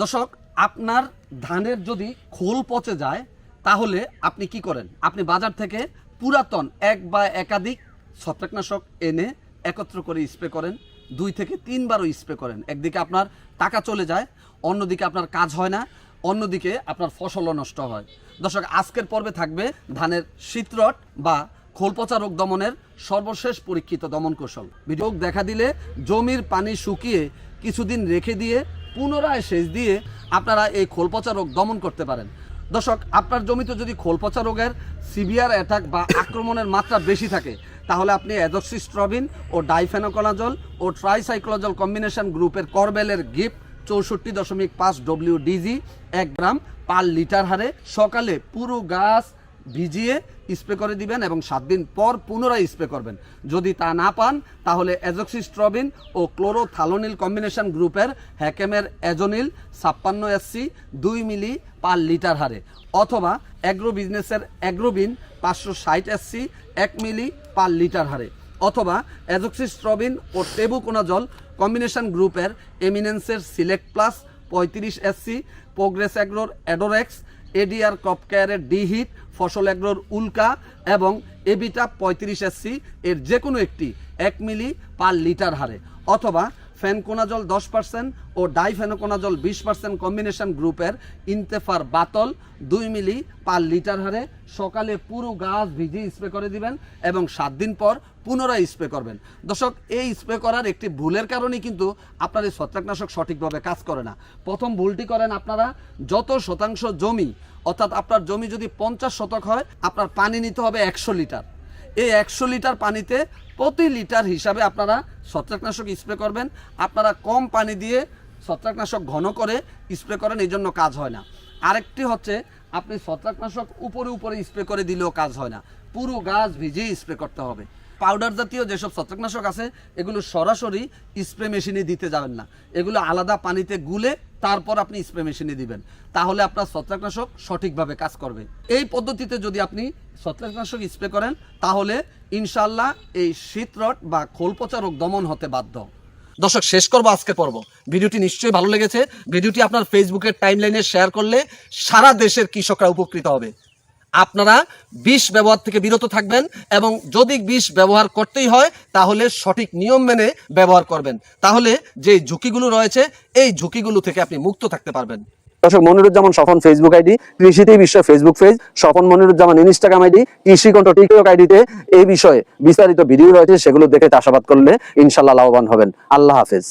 দর্শক, আপনার ধানের যদি খোল পচে যায়, তাহলে আপনি কি করেন? আপনি বাজার থেকে পুরাতন এক বা একাধিক ছত্রাকনাশক এনে একত্র করে স্প্রে করেন, দুই থেকে তিনবারও স্প্রে করেন। একদিকে আপনার টাকা চলে যায়, অন্যদিকে আপনার কাজ হয় না, অন্যদিকে আপনার ফসলও নষ্ট হয়। দর্শক, আজকের পর্বে থাকবে ধানের শীতরট বা খোলপচা রোগ দমনের সর্বশেষ পরীক্ষিত দমন কৌশল। রোগ দেখা দিলে জমির পানি শুকিয়ে কিছুদিন রেখে দিয়ে পুনরায় সেচ দিয়ে আপনারা এই খোলপচা রোগ দমন করতে পারেন। দর্শক, আপনার জমিতে যদি খোলপচা রোগের সিভিয়ার অ্যাটাক বা আক্রমণের মাত্রা বেশি থাকে, তাহলে আপনি অ্যাজক্সিস্ট্রবিন ও ডাইফেনোকোনাজল ও ট্রাইসাইক্লোজল কম্বিনেশন গ্রুপের করবেলের গিফট চৌষট্টি দশমিক পাঁচ ডব্লিউ ডিজি এক গ্রাম পার লিটার হারে সকালে পুরো গাছ ভিজিয়ে স্প্রে করে দিবেন এবং সাত দিন পর পুনরায় স্প্রে করবেন। যদি তা না পান, তাহলে অ্যাজক্সিস্ট্রবিন ও ক্লোরোথালোনিল কম্বিনেশন গ্রুপের হ্যাকেমের অ্যাজোনিল ছাপ্পান্ন এসসি দুই মিলি পার লিটার হারে অথবা অ্যাগ্রো বিজনেসের অ্যাগ্রোবিন পাঁচশো ষাট এসসি এক মিলি পার লিটার হারে অথবা অ্যাজক্সিস্ট্রবিন ও টেবুকোনা জল কম্বিনেশন গ্রুপের এমিনেন্সের সিলেক্ট প্লাস পঁয়ত্রিশ এসসি প্রোগ্রেস অ্যাগ্রোর অ্যাডোরেক্স এডিআর ক্রপ কেয়ারের ডিহিট ফসল এগ্রোর উল্কা এবং এবিটা পঁয়ত্রিশ এসসি এর যে কোনো একটি এক মিলি পার লিটার হারে অথবা ফ্যানকোনাজল দশ পার্সেন্ট ও ডাইফেনোকোনাজল বিশ পার্সেন্ট কম্বিনেশন গ্রুপের ইনতেফার বাতল দুই মিলি পার লিটার হারে সকালে পুরো গাছ ভিজিয়ে স্প্রে করে দিবেন এবং সাত দিন পর পুনরায় স্প্রে করবেন। দর্শক, এই স্প্রে করার একটি ভুলের কারণেই কিন্তু আপনার এই ছত্রাকনাশক সঠিকভাবে কাজ করে না। প্রথম ভুলটি করেন আপনারা, যত শতাংশ জমি, অর্থাৎ আপনার জমি যদি পঞ্চাশ শতক হয়, আপনার পানি নিতে হবে একশো লিটার। এই একশো লিটার পানিতে প্রতি লিটার হিসাবে আপনারা ছত্রাকনাশক স্প্রে করবেন। আপনারা কম পানি দিয়ে ছত্রাকনাশক ঘন করে স্প্রে করেন, এই জন্য কাজ হয় না। আরেকটি হচ্ছে, আপনি ছত্রাকনাশক উপরে উপরে স্প্রে করে দিলেও কাজ হয় না। পুরো গাছ ভিজিয়ে স্প্রে করতে হবে। পাউডার জাতীয় যেসব ছত্রাকনাশক আছে, এগুলো সরাসরি স্প্রে মেশিনে দিতে যাবেন না। এগুলো আলাদা পানিতে গুলে তারপর আপনি স্প্রে মেশিনে দিবেন। তাহলে আপনার ছত্রাকনাশক সঠিকভাবে কাজ করবে। এই পদ্ধতিতে যদি আপনি ছত্রাকনাশক স্প্রে করেন, তাহলে ইনশাল্লাহ এই শীতরট বা খোলপচা রোগ দমন হতে বাধ্য। দর্শক, শেষ করব আজকের পর্ব। ভিডিওটি নিশ্চয়ই ভালো লেগেছে। ভিডিওটি আপনার ফেসবুকের টাইমলাইনে শেয়ার করলে সারা দেশের কৃষকরা উপকৃত হবে। আপনারা বিষ ব্যবহার থেকে বিরত থাকবেন এবং যদি বিষ ব্যবহার করতেই হয়, তাহলে সঠিক নিয়ম মেনে ব্যবহার করবেন। তাহলে যে ঝুঁকিগুলো রয়েছে, এই ঝুঁকিগুলো থেকে আপনি মুক্ত থাকতে পারবেন। দর্শক, মনিরুজ্জামান স্বপন ফেসবুক আইডি কৃষিতেই বিশ্ব Facebook page Swapan Moniruzzaman Instagram ID কৃষি কণ্ঠ টিকটক আইডিতে এই বিষয়ে বিস্তারিত ভিডিও রয়েছে, সেগুলো দেখে চাষাবাদ করলে ইনশাল্লাহ লাভবান হবেন। আল্লাহ হাফেজ।